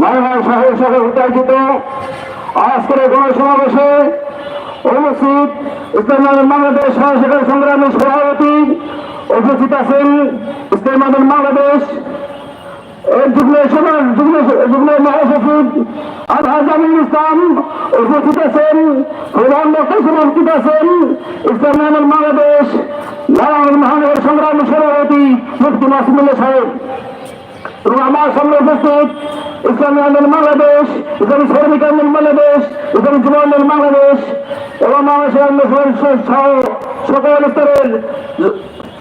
মাওলানা সাহেব সাহেব উত্তাজিত। আজকের গণসমাবেশে উপস্থিত ইসলাম বাংলাদেশ সহশিক্ষা সংগ্রামী সভাপতি উপস্থিত আছেন ইসলাম বাংলাদেশ যুগ্ম সমাজ যুগ্ম যুগ্ম মহাসচিব আজহার জামিল ইসলাম উপস্থিত আছেন, প্রধান বক্তা উপস্থিত আছেন ইসলাম আন্দোলন বাংলাদেশ নারায়ণ মহানগর সংগ্রামী সাহেব। এবং আমার সামনে উপস্থিত ইসলামী আন্দোলন বাংলাদেশ ইসলামী শ্রমিক আন্দোলন বাংলাদেশ ইসলামী যুব আন্দোলন বাংলাদেশ, এবং বাংলাদেশের আন্দোলন সহ সকল স্তরের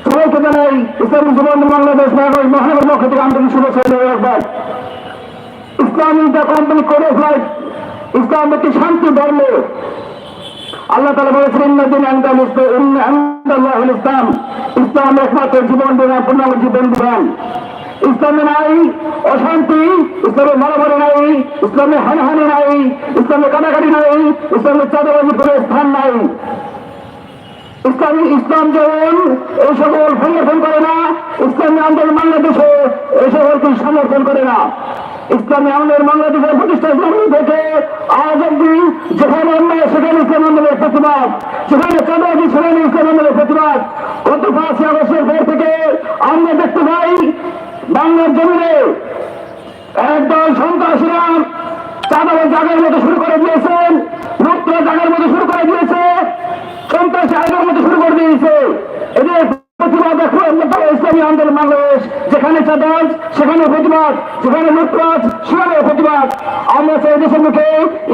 সবাইকে জানাই ইসলামী যুব আন্দোলন বাংলাদেশ মহানগর পক্ষ থেকে আন্তরিক শুভেচ্ছা একবার। ইসলামী the company code of life ইসলাম একটি শান্তি ধর্ম। আল্লাহ তালা বলেছেন ইসলাম। ইসলাম একমাত্র জীবন বিধান পূর্ণাঙ্গ জীবন বিধান ইসলামে নাই, অশান্তি, ইসলামে মারামারি নাই, ইসলামে হানাহানি নাই, ইসলামে কাটাকাটি নাই, ইসলামে চাঁদাবাজি কোনো স্থান নাই। ইসলামী ইসলাম যেমন এই সকল সমর্থন করে না, ইসলামী আন্দোলন বাংলাদেশে এই সকলকে সমর্থন করে না। ইসলামী আন্দোলন বাংলাদেশের প্রতিষ্ঠা থেকে আজ অব্দি যেখানে অন্যায় সেখানে ইসলাম আন্দোলনের প্রতিবাদ, সেখানে চাঁদাবাজি, সেখানে ইসলাম আন্দোলনের প্রতিবাদ। গত পাঁচই আগস্টের পর থেকে আমরা দেখতে পাই বাংলার জমিনে একদল সন্ত্রাসীরা চাঁদের জাগার মতো শুরু করে দিয়েছেন মুক্ত জাগার মতো শুরু করে দিয়েছে, সন্ত্রাসী আইনের মতো শুরু করে দিয়েছে। এদের প্রতিবাদ ইসলামী আন্দোলন বাংলাদেশ, যেখানে চাঁদাজ সেখানে প্রতিবাদ, যেখানে লুটপাট সেখানে প্রতিবাদ। আমরা চাই দেশের মুখে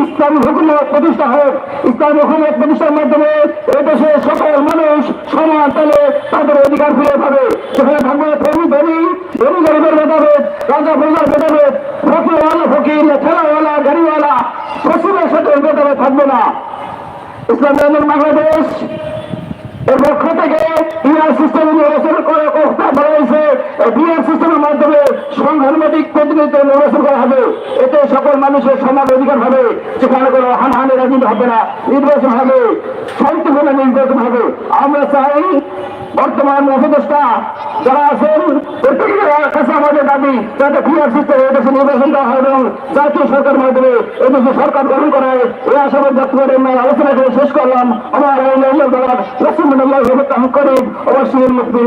ইসলামী হুকুমত প্রতিষ্ঠা হোক। ইসলামী হুকুমত প্রতিষ্ঠার মাধ্যমে এদেশে সকল মানুষ সমান তালে তাদের অধিকার ফিরে পাবে। সেখানে থাকবে ধনী ধনী ধনী গরিবের ভেদাভেদ, রাজা প্রজার ভেদাভেদ, ফকিরওয়ালা ফকির, ঠেলাওয়ালা, গাড়িওয়ালা পশ্চিমের সাথে ভেদাভেদ থাকবে না। ইসলামী বাংলাদেশ এর পক্ষ থেকে বিআর সিস্টেম নির্বাচন করে কথা বলা হয়েছে বিআর সিস্টেমের মাধ্যমে সাংঘাতিক প্রতিনিধিত্ব নির্বাচন করা হবে। এতে সকল মানুষের সমান অধিকার হবে সেখানে কোনো হানহানি রাজনীতি হবে না, নির্বাচন হবে, শান্তিপূর্ণ নির্বাচন হবে। আমরা চাই বর্তমান উপদেষ্টা যারা আছেন, প্রত্যেকের কাছে আমাদের দাবি, যাতে বিআর সিস্টেম এদেশে নির্বাচন দেওয়া হয় এবং জাতীয় সরকার মাধ্যমে এদেশে সরকার গঠন করা হয়। এই আশাবাদ ব্যক্ত করে আলোচনা করে শেষ করলাম। আমার রসুল্লাহ করে অবশ্যই মুক্তি।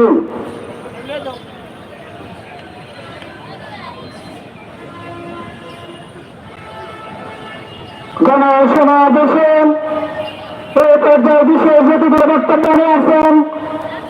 জনসমাবেশে এই পর্যায়ে অতিথির বক্তব্য নিয়ে আসেন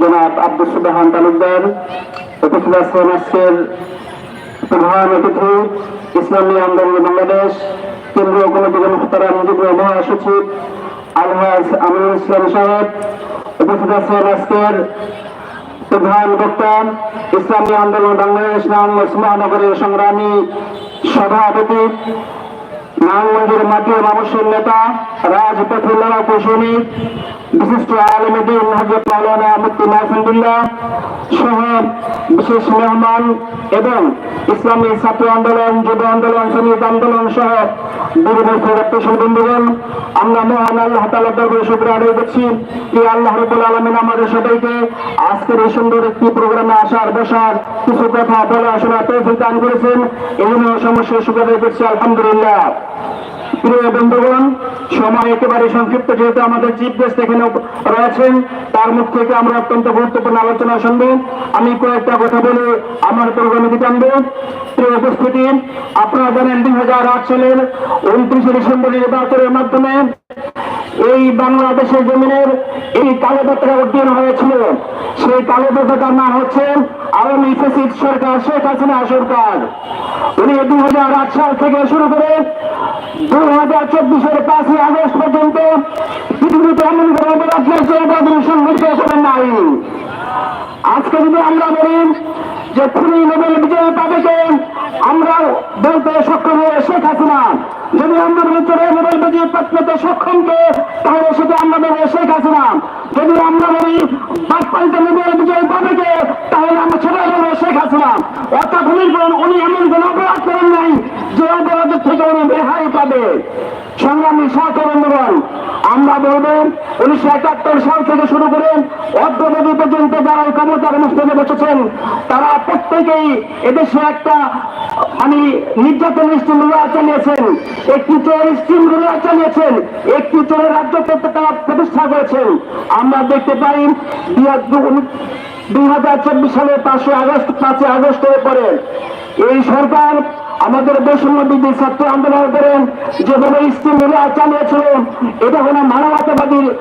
জনাব আব্দুল সুবাহান তালুকদার, উপস্থিত আছেন আজকের প্রধান অতিথি, ইসলামী আন্দোলন বাংলাদেশ, কেন্দ্রীয় কমিটির মুখতারাম যুগ্ম মহাসচিব আলহাজ আমিনুল ইসলাম সাহেব, উপস্থিত আছেন আজকের প্রধান বক্তা, ইসলামী আন্দোলন বাংলাদেশ নাম মহানগরের সংগ্রামী সভাপতি, নারায়ণগঞ্জের মাটি মানুষের নেতা রাজপথুল্লাহ কৌশলী বিশিষ্ট আলমদিন হজরত মাহফুদুল্লাহ সহ বিশেষ মেহমান এবং ইসলামী ছাত্র আন্দোলন, যুব আন্দোলন শ্রমিক আন্দোলন সহ বিভিন্ন আমরা মহান আল্লাহ তালা দরবারে শুক্র আদায় করছি যে আল্লাহ রবুল আলমিন আমাদের সবাইকে আজকের এই সুন্দর একটি প্রোগ্রামে আসার, বসার কিছু কথা বলা তৌফিক দান করেছেন। এই জন্য সমস্যার শুক্র আদায় করছি, আলহামদুলিল্লাহ। প্রিয় বন্ধুগণ সময় একেবারে সংক্ষিপ্ত, যেহেতু আমাদের চিফ গেস্ট এখানে রয়েছেন, তার মুখ থেকে আমরা অত্যন্ত গুরুত্বপূর্ণ আলোচনা শুনব। আমি কয়েকটা কথা বলে আমার প্রোগ্রামে আনব। প্রিয় উপস্থিতি, আপনারা জানেন দুই হাজার আট সালের উনত্রিশে ডিসেম্বর নির্বাচনের মাধ্যমে এই বাংলাদেশের জমিনের এই কালো পতাকা উদ্যান হয়েছিল। সেই কালো পতাকার নাম হচ্ছে আওয়ামী ফেসিদ সরকার, শেখ হাসিনা সরকার। উনি দুই সাল থেকে শুরু করে দুই হাজার চব্বিশের পাঁচই আগস্ট পর্যন্ত পৃথিবীতে এমন কোন অপরাধ সংঘটিত করেন নাই। আজকে যদি আমরা বলি যে তুমি নোবেল বিজয়ী তাদেরকে আমরা বলতে সক্ষম হয়ে শেখ হাসিনা। যদি আমরা ভিতরে নোবেল বিজয়ী পেতে সক্ষমকে তাহলে সেটা আমরা বলব শেখ হাসিনা। যদি আমরা বলি বাকপালিতে নোবেল বিজয়ী পাবে তাহলে আমরা সবাই বলব শেখ হাসিনা। অর্থাৎ উনি উনি এমন কোন অপরাধ করেন নাই যে অপরাধের থেকে উনি রেহাই পাবে। সংগ্রামী সরকার বন্ধুগণ, আমরা বলব উনিশশো একাত্তর সাল থেকে শুরু করে অর্ধনদী পর্যন্ত যারা এই ক্ষমতার মুস্তদে বসেছেন, তারা প্রত্যেকেই এদেশে একটা মানে নির্যাতন স্টিম রুলার চালিয়েছেন, একটি চোর স্টিম রুলার চালিয়েছেন, একটি চোরের রাজ্য করতে তারা প্রতিষ্ঠা করেছেন। আমরা দেখতে পাই, দুই হাজার চব্বিশ সালে পাঁচশো আগস্ট, পাঁচই আগস্টের পরে এই সরকার আমাদের বৈষম্য বিধি ছাত্র আন্দোলন করেন যেভাবে রুলার চালিয়েছিল, এটা হলো মানবতাবাদীর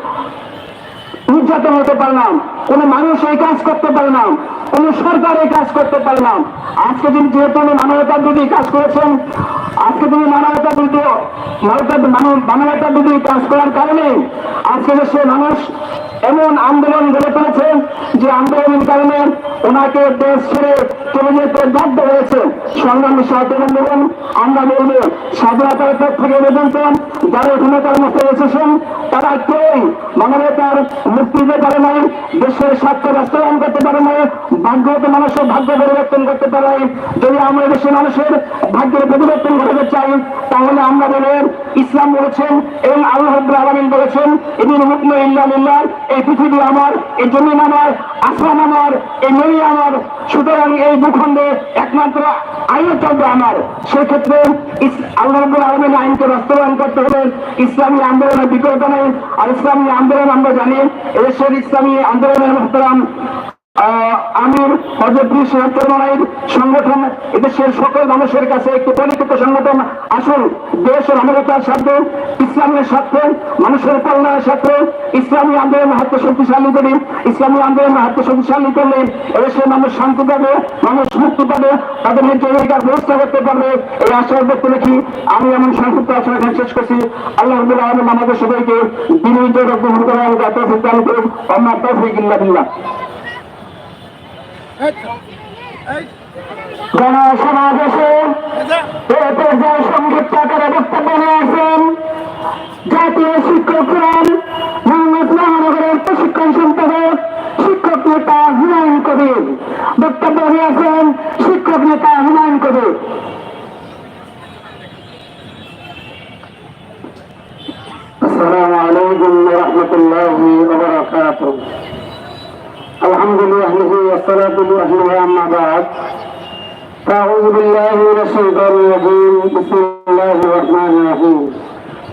নির্যাতন হতে পারে না। কোনো মানুষ এই কাজ করতে পারে না। কোন সরকার এই কাজ করতে পারে না। আজকে তিনি যেহেতু মানবতা বিধি কাজ করেছেন, আজকে তিনি মানবতা বিধি মানবতা মানব- মানবতা কাজ করার কারণে আজকে সে মানুষ এমন আন্দোলন গড়ে যে আন্দোলনের কারণে ওনাকে দেশ ছেড়ে চলে যেতে বাধ্য হয়েছে। সংগ্রামী সাহিত্য বন্ধুগণ, আমরা বলব, স্বাধীনতার পর থেকে পর্যন্ত যারা ক্ষমতার মধ্যে এসেছেন, তারা কেউ মানবতার মুক্তি দিতে পারে নাই, দেশের স্বার্থ বাস্তবায়ন করতে পারে নাই ভাগ্যত মানুষের ভাগ্য পরিবর্তন করতে পারে যদি আমরা দেশের মানুষের ভাগ্যের পরিবর্তন করতে চাই, তাহলে আমরা বলে ইসলাম বলেছেন এবং আল্লাহ আলামিন বলেছেন এদিন হুকম ইল্লাহ এই পৃথিবী আমার, এই জমিন আমার আসমান আমার, এই নদী আমার। সুতরাং এই ভূখণ্ডে একমাত্র আইন চলবে আমার। সেক্ষেত্রে আল্লাহ আলমের আইনকে বাস্তবায়ন করতে হবে ইসলামী আন্দোলনের বিকল্প নেই। আর ইসলামী আন্দোলন আমরা জানি, এদেশের ইসলামী আন্দোলনের মহতরাম আমির হজরত সরমানাইর সংগঠন, এদেশের সকল মানুষের কাছে একটি পরিচিত সংগঠন আসুন দেশ ও মানবতার স্বার্থে, ইসলামের স্বার্থে, মানুষের কল্যাণের স্বার্থে, ইসলামী আন্দোলনের হাতে শক্তিশালী করি ইসলামী আন্দোলনের হাতে শক্তিশালী করলে এদেশের মানুষ শান্তি পাবে, মানুষ মুক্তি পাবে, তাদের নিজের জায়গার ব্যবস্থা করতে পারবে, এই আশাবাদ ব্যক্ত রেখি আমি এমন সংক্ষিপ্ত আশা এখানে শেষ করছি। আল্লাহ আমাদের সবাইকে বিনীত গ্রহণ করে দান করুন। আমার তৌফিক ইল্লা জনসমাবেশে এ পর্যায়ে সংক্ষিপ্ত আকারে বক্তব্য নিয়ে আসেন জাতীয় শিক্ষক ফোরাম মোহাম্মদ মহানগরের প্রশিক্ষণ সম্পাদক শিক্ষক নেতা হুমায়ুন কবির বক্তব্য নিয়ে আসেন শিক্ষক নেতা হুমায়ুন কবির السلام عليكم ورحمة الله وبركاته الحمد لله والصلاة لله أما بعد أعوذ بالله من الشيطان الرجيم بسم الله الرحمن الرحيم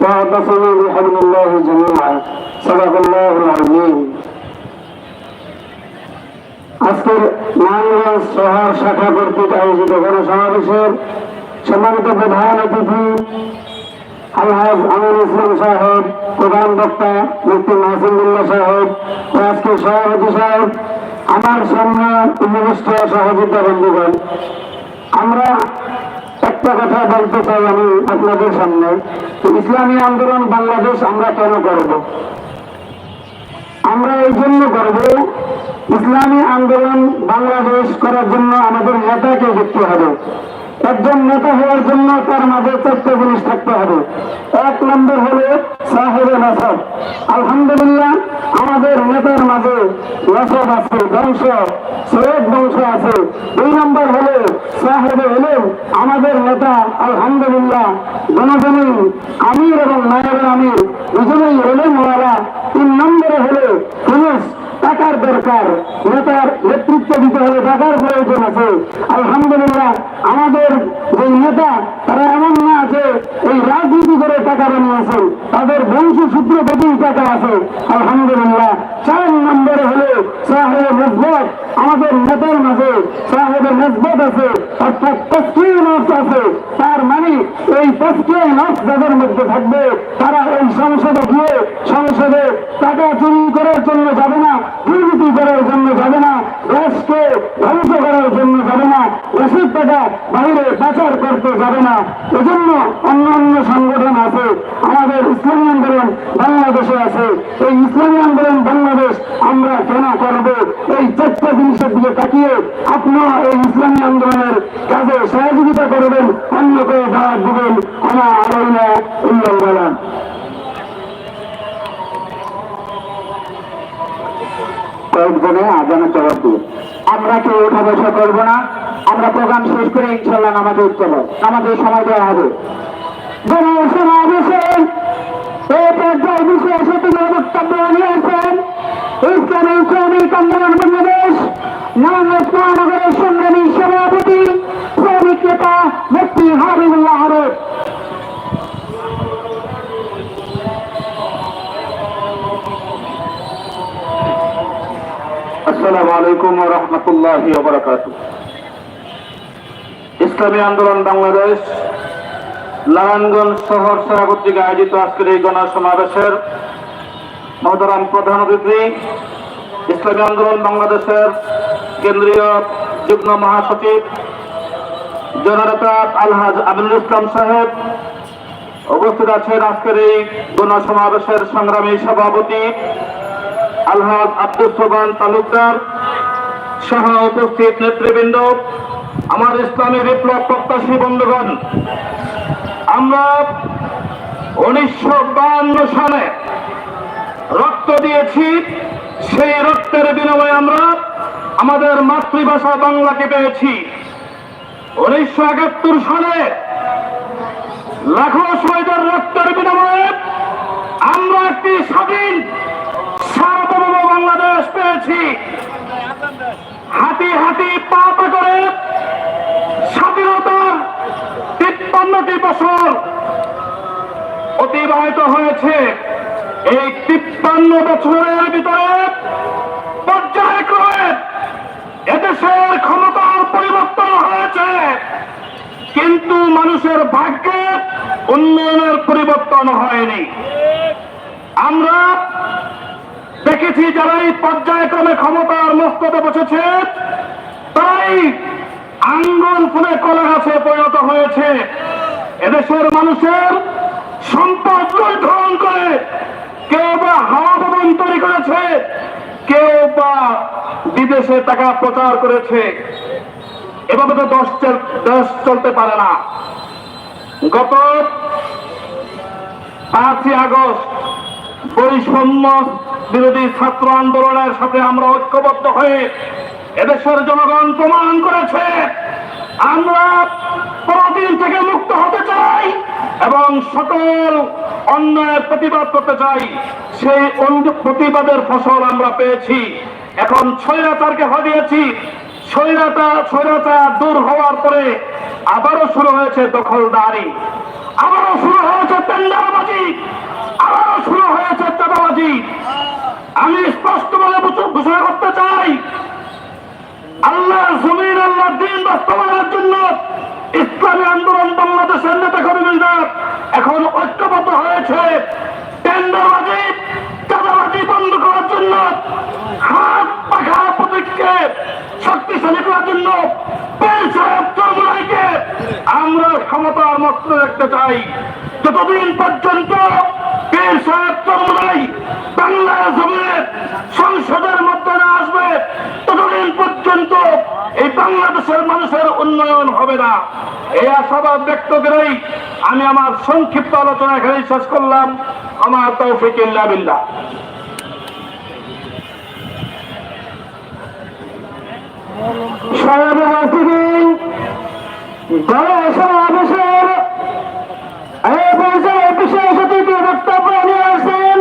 واعتصموا بحبل الله جميعا صدق الله العظيم আজকের নারায়ণগঞ্জ শহর শাখা কর্তৃক আয়োজিত গণসমাবেশের সম্মানিত প্রধান অতিথি একটা কথা বলতে চাই আমি আপনাদের সামনে। ইসলামী আন্দোলন বাংলাদেশ আমরা কেন করব? আমরা এই জন্য করব, ইসলামী আন্দোলন বাংলাদেশ করার জন্য আমাদের নেতাকে দেখতে হবে। একজন নেতা হওয়ার জন্য তার মাঝে চারটে জিনিস থাকতে হবে। এক নম্বর হলো সাহেব নাসব আলহামদুলিল্লাহ, আমাদের নেতার মাঝে নাসব আছে, বংশ, সৈয়দ বংশ আছে। দুই নম্বর হলো সাহেবে এলেন আমাদের নেতা, আলহামদুলিল্লাহ জনজনী আমির এবং নায়েবের আমির। দুজনেই এলেন ওনারা। তিন নম্বরে হলো পুলিশ। টাকার দরকার। নেতার নেতৃত্ব দিতে হলে টাকার প্রয়োজন আছে। আলহামদুলিল্লাহ, আমাদের যে নেতা, তারা এমন না যে এই রাজনীতি করে টাকা বানিয়েছেন। তাদের বংশসূত্র থেকেই টাকা আছে। আলহামদুলিল্লাহ, চার নম্বরে হলো সাহেব মজবত। আমাদের নেতার মাঝে সাহেবের মজবত আছে, অর্থাৎ তস্কির নফস আছে। তার মানে এই তস্কির নফস যাদের মধ্যে থাকবে, তারা এই সংসদে গিয়ে সংসদে টাকা চুরি করার জন্য করার জন্য যাবে না, রাষ্ট্রকে ধ্বংস করার জন্য যাবে না ওষুধ টাকা বাইরে পাচার করতে যাবে না। এজন্য অন্য অন্য সংগঠন আছে, আমাদের ইসলামী আন্দোলন বাংলাদেশে আছে। এই ইসলামী আন্দোলন বাংলাদেশ আমরা কেন করব। এই চারটা জিনিসের দিকে তাকিয়ে আপনারা এই ইসলামী আন্দোলনের কাজে সহযোগিতা করবেন অন্যকে দাওয়াত দিবেন। আমার আলোচনা উল্লঙ্ঘন কয়েকজনে আজানের জবাব দিয়ে, আমরা কেউ ওঠা বসা করব না, আমরা প্রোগ্রাম শেষ করে ইনশাল্লাহ নামাজে উঠতে নামাজের সময় দেওয়া হবে। বাংলাদেশ সভাপতি নেতা ইসলামী আন্দোলন বাংলাদেশ, নারায়ণগঞ্জ শহর কর্তৃক আয়োজিত আজকের এই গণসমাবেশের মহতারাম প্রধান অতিথি, ইসলামী আন্দোলন বাংলাদেশের কেন্দ্রীয় যুগ্ম মহাসচিব, জননেতা আলহাজ আমিনুল ইসলাম সাহেব উপস্থিত আছেন আজকের এই গণসমাবেশের সংগ্রামী সভাপতি আলহাজ আব্দুল সোবান তালুকদার। সহ উপস্থিত নেতৃবৃন্দ, আমার ইসলামী বিপ্লব প্রত্যাশী বন্ধুগণ, আমরা উনিশশো সালে রক্ত দিয়েছি, সেই রক্তের বিনিময়ে আমরা আমাদের মাতৃভাষা বাংলাকে পেয়েছি। উনিশশো একাত্তর সালে লাখো শহীদের রক্তের বিনিময়ে আমরা একটি স্বাধীন, সার্বভৌম বাংলাদেশ পেয়েছি। হাতি হাতি পা করে স্বাধীনতার তিপ্পান্নটি বছর অতিবাহিত হয়েছে। এই তিপ্পান্ন বছরের ভিতরে পর্যায়ক্রমে এদেশের ক্ষমতার পরিবর্তন হয়েছে। কিন্তু মানুষের ভাগ্যে উন্নয়নের পরিবর্তন হয়নি। আমরা দেখেছি যারা এই পর্যায়ক্রমে ক্ষমতার মস্ততে বসেছে তাই আঙ্গন ফুলে কলা গাছে পরিণত হয়েছে। এদেশের মানুষের সম্পদ লুণ্ঠন করে কেউ বা হাওয়া ভবন তৈরি করেছে, কেউ বা বিদেশে টাকা প্রচার করেছে। এভাবে তো দশ দেশ চলতে পারে না। গত পাঁচই আগস্ট বৈষম্য বিরোধী ছাত্র আন্দোলনের সাথে আমরা ঐক্যবদ্ধ হয়ে এদেশের জনগণ প্রমাণ করেছে, আমরা পরদিন থেকে মুক্ত হতে চাই এবং সকল অন্যায়ের প্রতিবাদ করতে চাই। সেই প্রতিবাদের ফসল আমরা পেয়েছি। এখন স্বৈরাচারকে হরিয়েছি। স্বৈরাচার স্বৈরাচার দূর হওয়ার পরে আবারও শুরু হয়েছে দখলদারি। আবারও শুরু হয়েছে টেন্ডারবাজি। আবারও শুরু হয়েছে চাঁদাবাজি। আমি স্পষ্টভাবে বুঝ- ঘোষণা করতে চাই আল্লাহ জমিন আল্লাহ দিন বাস্তবায়নের জন্য ইসলামী আন্দোলন বাংলাদেশের নেতা কর্মীরা এখন ঐক্যবদ্ধ হয়েছে। টেন্ডারবাজি, চাঁদাবাজি বন্ধ করার জন্য, হাত পাখা প্রতীককে শক্তিশালী করার জন্য আমরা ক্ষমতার মস্ত দেখতে চাই। যতদিন পর্যন্ত আমি আমার সংক্ষিপ্ত আলোচনা এখানেই শেষ করলাম। আমার তৌফিক ইল্লা বিল্লাহ। এই পর্যায়ে বিশেষ অতিথি বক্তব্য নিয়ে আসেন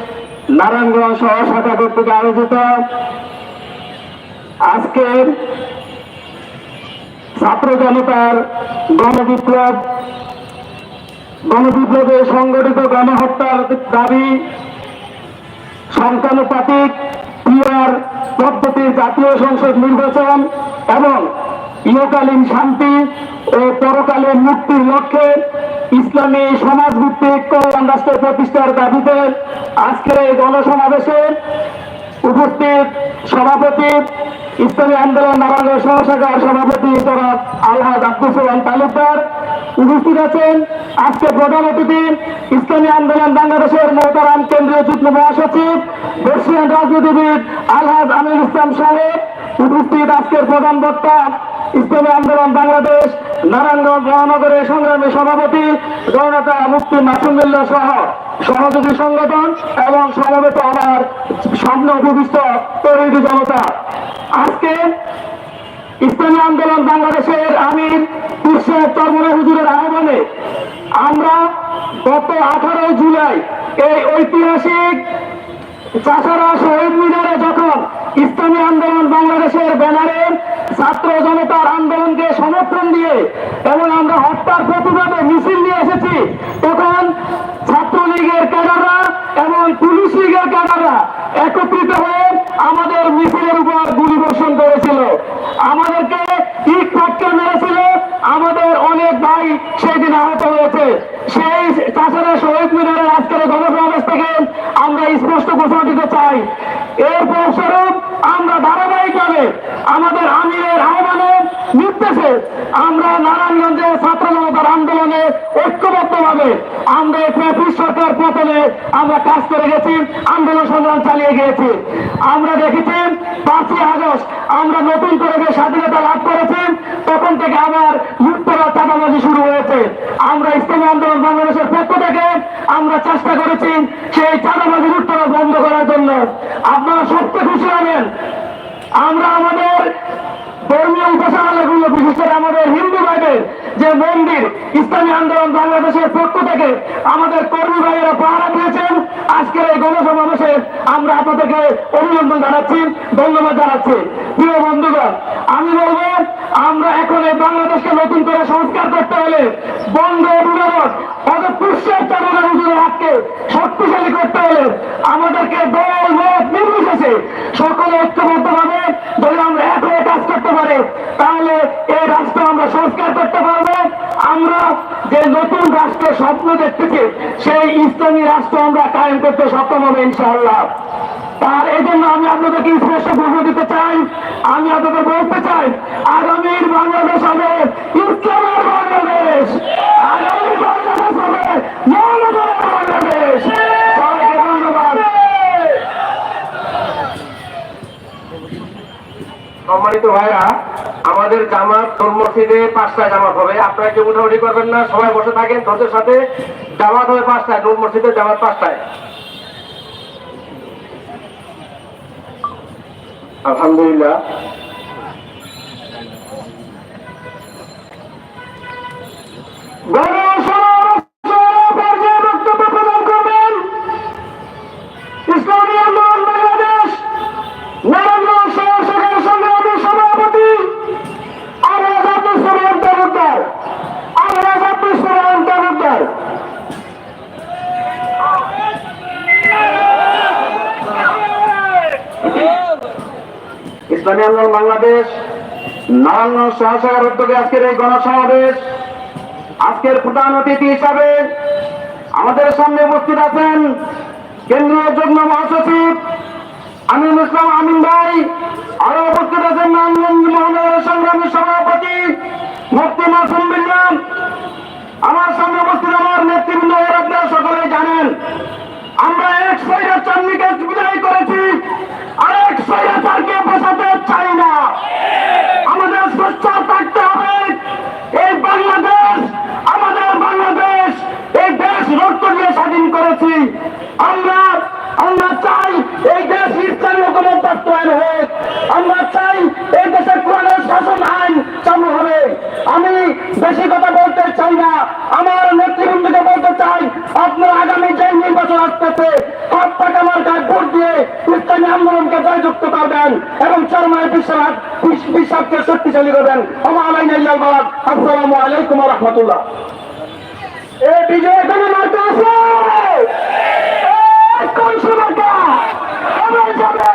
নারায়ণগঞ্জ সহ শাখা কর্তৃক আয়োজিত আজকের ছাত্র জনতার গণবিপ্লব, গণবিপ্লবে সংগঠিত গণহত্যার দাবি সংখ্যানুপাতিক পিয়ার পদ্ধতির জাতীয় সংসদ নির্বাচন এবং ইহকালীন শান্তি ও পরকালীন মুক্তির লক্ষ্যে ইসলামী সমাজ ভিত্তিক কল্যাণ রাষ্ট্র প্রতিষ্ঠার দাবিতে আজকের এই গণসমাবেশে উপস্থিত সভাপতি, ইসলামী আন্দোলন নারায়ণ সহশাখার সভাপতি জনাব আলহাজ আব্দুল সালাম তালুকদার উপস্থিত আছেন। আজকে প্রধান অতিথি, ইসলামী আন্দোলন বাংলাদেশের মোহতারাম কেন্দ্রীয় যুগ্ম মহাসচিব, বর্ষিয়ান রাজনীতিবিদ আলহাজ আমির ইসলাম সাহেব উপস্থিত আজকের প্রধান বক্তা ইসলামী আন্দোলন বাংলাদেশ, নারায়ণগঞ্জ মহানগরের সংগ্রামী সভাপতি জনতা মুক্তি মাসুমুল্লাহ সহ সহযোগী সংগঠন এবং সমবেত আমার স্বপ্ন অভিষ্ট তরুণ জনতা। আজকে ইসলামী আন্দোলন বাংলাদেশের আমির কুরশেদ চরমনে হুজুরের আহ্বানে আমরা গত আঠারোই জুলাই এই ঐতিহাসিক চাষারা শহীদ মিনারে যখন ইসলামী আন্দোলন বাংলাদেশের ব্যানারে ছাত্র জনতার আন্দোলনকে সমর্থন দিয়ে এবং আমরা হত্যার প্রতিবাদে মিছিল নিয়ে এসেছি। তখন ছাত্রলীগের ক্যাডাররা এবং পুলিশ লীগের ক্যাডাররা একত্রিত হয়ে আমাদের মিছিলের উপর গুলি বর্ষণ করেছিল। আমাদেরকে ইট ফাটকে মেরেছিল ভাই, সেদিন আহত হয়েছে সেই তাছাড়া শহীদ মিনারের আজকের গণসমাবেশ থেকে আমরা স্পষ্ট ঘোষণা দিতে চাই। এর ফলস্বরূপ আমরা ধারাবাহিকভাবে আমাদের আমিরের আহ্বানে নির্দেশে আমরা নারায়ণগঞ্জে ছাত্র জনতার আন্দোলনে ঐক্যবদ্ধভাবে আমরা ট্রাফিক সরকার পতনে আমরা কাজ করে গেছি, আন্দোলন সংগ্রাম চালিয়ে গিয়েছি। আমরা দেখেছি পাঁচই আগস্ট আমরা নতুন করে যে স্বাধীনতা লাভ করেছি, তখন থেকে আবার লুটতরা চাঁদাবাজি শুরু হয়েছে। আমরা ইসলামী আন্দোলন বাংলাদেশের পক্ষ থেকে আমরা চেষ্টা করেছি সেই চাঁদাবাজি লুটতরা বন্ধ করার জন্য। আপনারা সবচেয়ে খুশি হবেন, আমরা আমাদের ধর্মীয় উপাসনালয়গুলো বিশেষ করে আমাদের হিন্দু ভাইদের যে মন্দির, ইসলামী আন্দোলন বাংলাদেশের পক্ষ থেকে আমাদের কর্মী ভাইয়েরা পাহারা দিয়েছেন। আজকের এই গণসমাবেশে আমরা আপনাদেরকে অভিনন্দন জানাচ্ছি, ধন্যবাদ জানাচ্ছি। প্রিয় বন্ধুগণ, আমি বলব, আমরা এখন এই বাংলাদেশকে নতুন করে সংস্কার করতে হলে বন্ধ অভিভাবক পদপুষ্যের চালনা হুজুরের হাতকে শক্তিশালী করতে হলে আমাদেরকে দল, মত নির্বিশেষে সকলে ঐক্যবদ্ধভাবে যদি আমরা এক হয়ে কাজ করতে পারি, তাহলে এই রাষ্ট্র আমরা সংস্কার করতে পারব। আমরা যে নতুন রাষ্ট্রের স্বপ্ন দেখতেছি, সেই ইসলামী রাষ্ট্র আমরা কায়েম করতে সক্ষম হবে ইনশাআল্লাহ। তার এই জন্য আমি আপনাদেরকে স্পষ্ট ঘোষণা দিতে চাই, আমি আপনাদের বলতে চাই, আগামীর বাংলাদেশ হবে ইসলামের বাংলাদেশ। আগামীর বাংলাদেশ হবে মৌলবাদের বাংলাদেশ সবাইকে ধন্যবাদ সম্মানিত ভাইরা, আমাদের জামাত তোর মসজিদে পাঁচটায় জামাত হবে। আপনারা কেউ উঠাউঠি করবেন না, সবাই বসে থাকেন, ধৈর্যের সাথে জামাত হবে পাঁচটায় নূর মসজিদে জামাত পাঁচটায়। আলহামদুলিল্লাহ। গণসমাবেশে আমাদের সামনে উপস্থিত আছেন কেন্দ্রীয় যুগ্ম মহাসচিব আমিন ইসলাম আমিন ভাই। আরও উপস্থিত আছেন মহানগরের সংগ্রামী সভাপতি মুক্তি মাসুম বিল্লাহ আমার সামনে উপস্থিত আমার নেতৃবৃন্দ আপনারা সকলেই জানেন, আমরা এক সৈরা চান্দিকে বিদায় করেছি আরেক স্বৈরাচারকে বসাতে চাই না আমাদের সোচ্চার থাকতে হবে এই বাংলাদেশ আমাদের বাংলাদেশ এই দেশ রক্ত দিয়ে স্বাধীন করেছি আমরা আমরা চাই এই দেশ ইসলামী হুকুমের বাস্তবায়ন হোক আমরা চাই এই দেশের কোরআনের শাসন আইন চালু হবে আমি বেশি কথা বলতে চাই না আমার নেতৃবৃন্দকে বলতে চাই আপনার আগামী যে নির্বাচন আসতেছে সব টাকা আমার ভোট দিয়ে ইসলামী আন্দোলনকে জয়যুক্ত করবেন এবং চরমায় বিশ্বাস বিশ্বাসকে শক্তিশালী করবেন আমার আলাইন আসসালামু আলাইকুম রহমতুল্লাহ। এ বিজয় কোনো মার্কা আছে। কোন সমার্কা এবার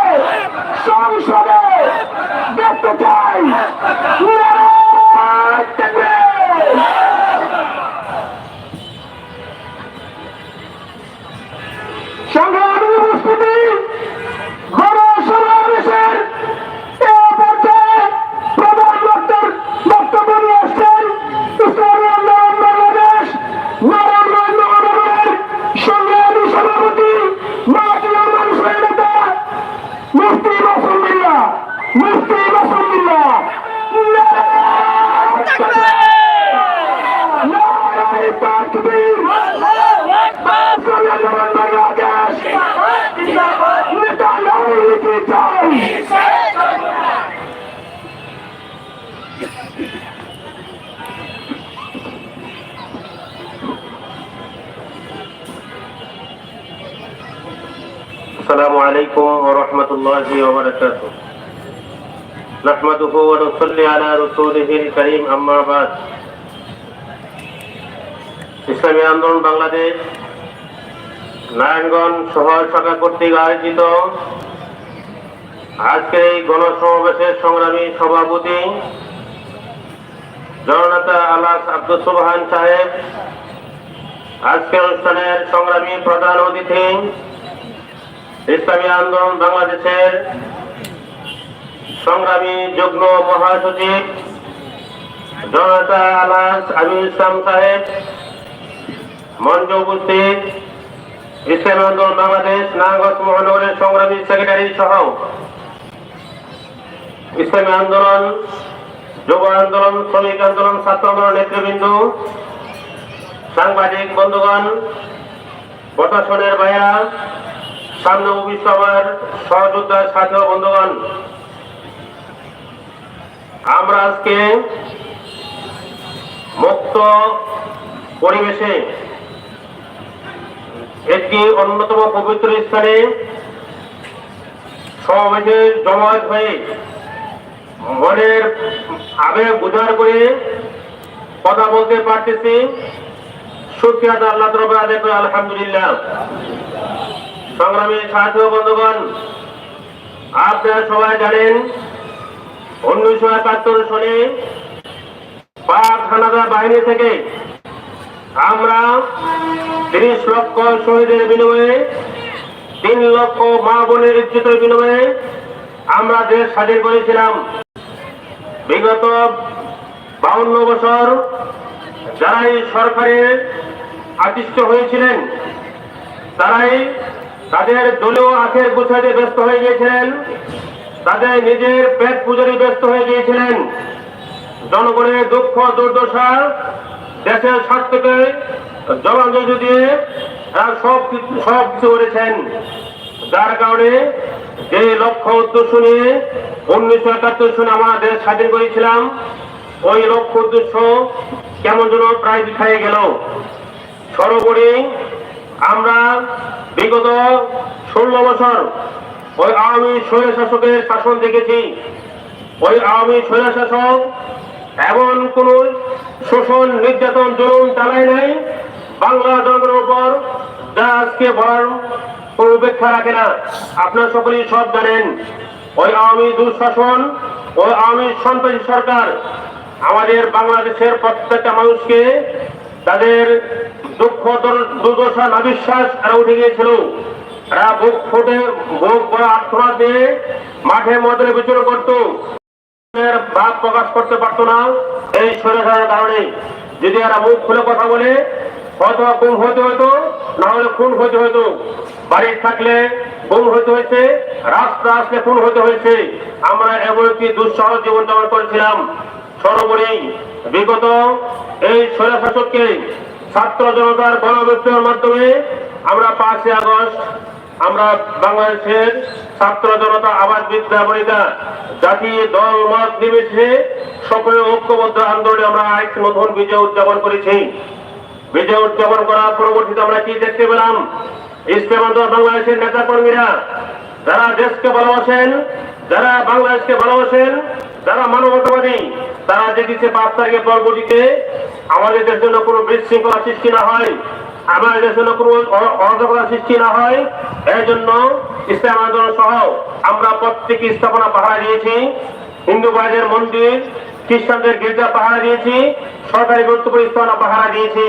رسوله الكريم أما بعد ইসলামী আন্দোলন বাংলাদেশ নারায়ণগঞ্জ শহর শাখা কর্তৃক আয়োজিত আজকের এই গণসমাবেশের সংগ্রামী সভাপতি জননেতা আলাস আব্দুল সুবহান সাহেব আজকের অনুষ্ঠানের সংগ্রামী প্রধান অতিথি ইসলামী আন্দোলন বাংলাদেশের সংগ্রামী যুগ্ম মহাসচিব জনতা আলাস আমির ইসলাম সাহেব, মঞ্চ উপস্থিত ইসলামী আন্দোলন বাংলাদেশ নারায়ণগঞ্জ মহানগরের সংগ্রামী সেক্রেটারি সহ ইসলামী আন্দোলন, যুব আন্দোলন, শ্রমিক আন্দোলন, ছাত্র আন্দোলন নেতৃবৃন্দ, সাংবাদিক বন্ধুগণ, প্রশাসনের বাইরা সামনে উপবিষ্ট আমার সহযোদ্ধা সাথী বন্ধুগণ আমরা আজকে মুক্ত পরিবেশে একটি অন্যতম পবিত্র স্থানে সমাবেশে জমায়েত হয়ে মনের আবেগ উজাড় করে কথা বলতে পারতেছি। সুখিয়াত আল্লাহ তরফে আদায় করে আলহামদুলিল্লাহ। সংগ্রামী ও বন্ধুগণ, আপনারা সবাই জানেন উনিশশো একাত্তর সনে পাক হানাদা বাহিনী থেকে আমরা তিরিশ লক্ষ শহীদের বিনিময়ে, তিন লক্ষ মা বোনের ইজ্জতের বিনিময়ে আমরা দেশ স্বাধীন করেছিলাম। বিগত বাউন্ন বছর যারাই সরকারে আকৃষ্ট হয়েছিলেন, তারাই তাদের দলীয় আখের গুছাতে ব্যস্ত হয়ে গিয়েছিলেন। তাদের নিজের পেট পুজোরে ব্যস্ত হয়ে গিয়েছিলেন। জনগণের দুঃখ, দুর্দশা, দেশের স্বার্থকে জবানযোগ্য দিয়ে তারা সব সব কিছু করেছেন। যার কারণে যে লক্ষ্য, উদ্দেশ্য নিয়ে উনিশশো একাত্তর সনে আমরা দেশ স্বাধীন করেছিলাম, ওই লক্ষ্য, উদ্দেশ্য কেমন যেন প্রায় খাইয়ে গেল। সর্বোপরি আমরা বিগত ষোলো বছর ওই আওয়ামী স্বৈর শাসকের শাসন দেখেছি। ওই আওয়ামী স্বৈর শাসক এমন কোন শোষণ, নির্যাতন, জুলুম চালায় নাই, বাংলা জনগণের উপর যা আজকে বলার কোন উপেক্ষা রাখে না। আপনার সকলেই সব জানেন, ওই আওয়ামী দুঃশাসন, ওই আওয়ামী সন্ত্রাসী সরকার আমাদের বাংলাদেশের প্রত্যেকটা মানুষকে তাদের দুঃখ দুর- দুর্দশা, নাবিশ্বাস এরা উঠে গিয়েছিল। এরা বুক ফুটে বুক বড় আত্মনাথ দিয়ে মাঠে মধ্যে বিচরণ করতো। ভাব প্রকাশ করতে পারতো না, এই স্বৈরাচারের কারণে। যদি এরা মুখ খুলে কথা বলে হয়তো গুম হইতে হইতো না হলে খুন হইতে হইতো। বাড়ি থাকলে গুম হইতে হয়েছে, রাস্তা আসলে খুন হইতে হয়েছে। আমরা এমন একটি দুঃসহ জীবন যাপন করেছিলাম। সর্বোপরি বিগত এই স্বৈরা শাসককে ছাত্র জনতার গণবিপ্লবের মাধ্যমে আমরা পাঁচই আগস্ট আমরা বাংলাদেশের ছাত্র জনতা আবাস বিদ্যা বনিতা জাতি, দল, মত নির্বিশেষে সকলে ঐক্যবদ্ধ আন্দোলনে আমরা এক নতুন বিজয় উদযাপন করেছি। বিজয় উদযাপন করার পরবর্তীতে আমরা কি দেখতে পেলাম? ইসলাম বাংলাদেশের নেতা কর্মীরা যারা দেশকে ভালোবাসেন, যারা বাংলাদেশকে ভালোবাসেন, যারা মানবতাবাদী, তারা দেখেছে পাঁচ তারিখের পরবর্তীতে আমাদের দেশের জন্য কোনো বিশৃঙ্খলা সৃষ্টি না হয়। আমাদের দেশের জন্য কোনো অরাজকতা সৃষ্টি না হয়। এর জন্য ইসলাম আন্দোলন সহ আমরা প্রত্যেকে স্থাপনা পাহারা দিয়েছি। হিন্দু ভাইদের মন্দির, খ্রিস্টানদের গির্জা পাহারা দিয়েছি, সরকারি গুরুত্বপূর্ণ স্থাপনা পাহারা দিয়েছি।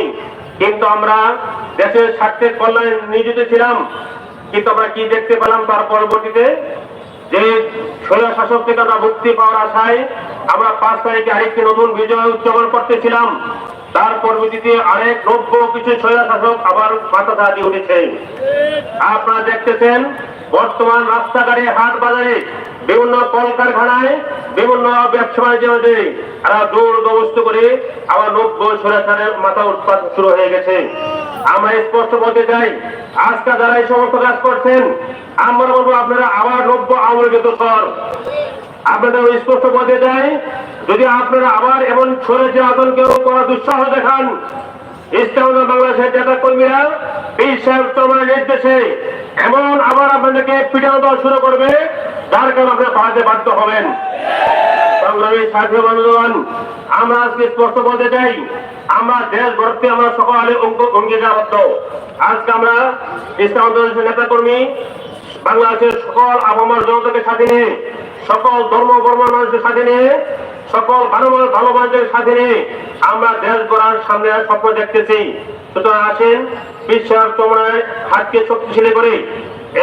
কিন্তু আমরা দেশের স্বার্থের কল্যাণে নিয়োজিত ছিলাম। কিন্তু আমরা কি দেখতে পেলাম তার পরবর্তীতে? যে স্বৈর শাসক থেকে আমরা মুক্তি পাওয়ার আশায় আমরা পাঁচ তারিখে আরেকটি নতুন বিজয় উদযাপন করতেছিলাম তার পরবর্তীতে আরেক নব্য কিছু স্বৈর শাসক আবার মাথা দিয়ে উঠেছে। আপনারা দেখতেছেন, বর্তমান রাস্তাঘাটে হাট বাজারে বিভিন্ন কলকারখানায় বিভিন্ন ব্যবসা দৌড় দবস্ত করে আবার নব্য সরাসরের মাথা উৎপাদ শুরু হয়ে গেছে। আমরা স্পষ্ট বলতে চাই, আজকে যারা এই সমস্ত কাজ করছেন, আমরা বলব আপনারা আবার নব্য আওয়ামী দোষর আপনাদের স্পষ্ট বলতে চাই যদি আপনারা আবার এমন ছড়ে যে আতঙ্কেও করা দুঃসাহস দেখান আজকে আমরা আমরা সকলে অঙ্গীকারবদ্ধ। আজকে আমরা ইসলাম নেতা কর্মী বাংলাদেশের সকল আবহাওয়ার জনতাকে সাথে নিয়ে সকল ধর্ম বর্ম মানুষের সাথে নিয়ে, সকল ভালো মানুষ ভালো মানুষের সাথে নিয়ে আমরা দেশ গড়ার সামনে স্বপ্ন দেখতেছি। সুতরাং আসেন বিশ্বাস তোমরা হাতকে শক্তিশালী করে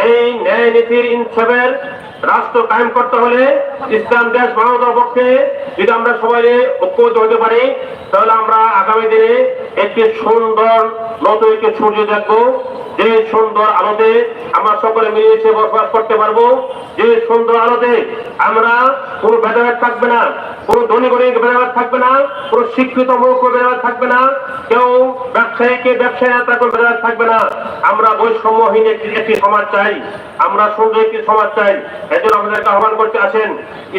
এই ন্যায় নীতির ইনসাফের রাষ্ট্র কায়েম করতে হলে ইসলাম, দেশ, মানবতার পক্ষে যদি আমরা সবাই ঐক্যবদ্ধ হতে পারি, তাহলে আমরা আগামী দিনে একটি সুন্দর, নতুন একটি সূর্য দেখব। যে সুন্দর আলোতে আমরা সকলে মিলেমিশে বসবাস করতে পারব, যে সুন্দর আলোতে আমরা কোনো ভেদাভেদ থাকবে না, কোনো ধনী গরিব ভেদাভেদ থাকবে না, কোনো শিক্ষিত মূর্খ ভেদাভেদ থাকবে না, কেউ ব্যবসায়ীকে, ব্যবসায়ী নেতা কোনো ভেদাভেদ থাকবে না। আমরা বৈষম্যহীন একটি সমাজ চাই, আমরা সুন্দর একটি সমাজ চাই। এই জন্য আমাদেরকে আহ্বান করতে আসেন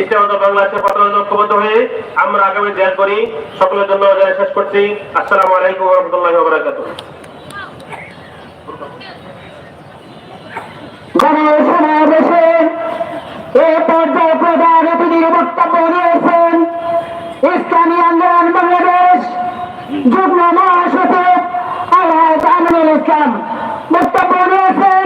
ইসলামত বাংলাদেশের পাতলা ঐক্যবদ্ধ হয়ে আমরা আগামী দেশ করি সকলের জন্য শেষ করছি। আসসালামু আলাইকুম রহমতুল্লাহ নিয়েছেন ইসলামী আন্দোলন বাংলাদেশ ইসলাম। বক্তব্য নিয়েছেন